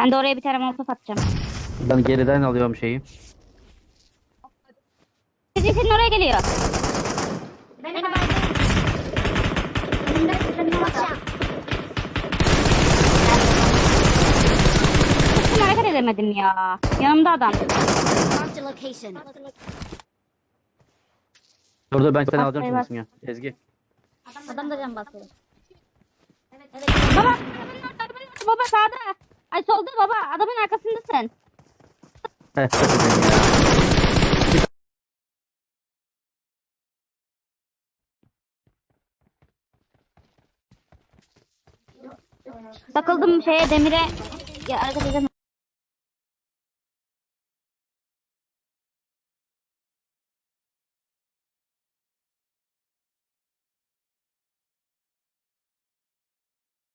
Ben de oraya bir tane molotof atacağım. Ben geriden alıyorum şeyi. Sizin senin oraya geliyor. Beni baydı. Edemedim ya. Yanımda adam. Dur dur ben seni Bak, alacağım eyvah. şimdi ya. Ezgi. Adam da can basıyor. Evet. Evet. Baba orada. Baba sağda. Ay solda baba. Adamın arkasındasın. Heh. Takıldım şeye demire. Ya edemem.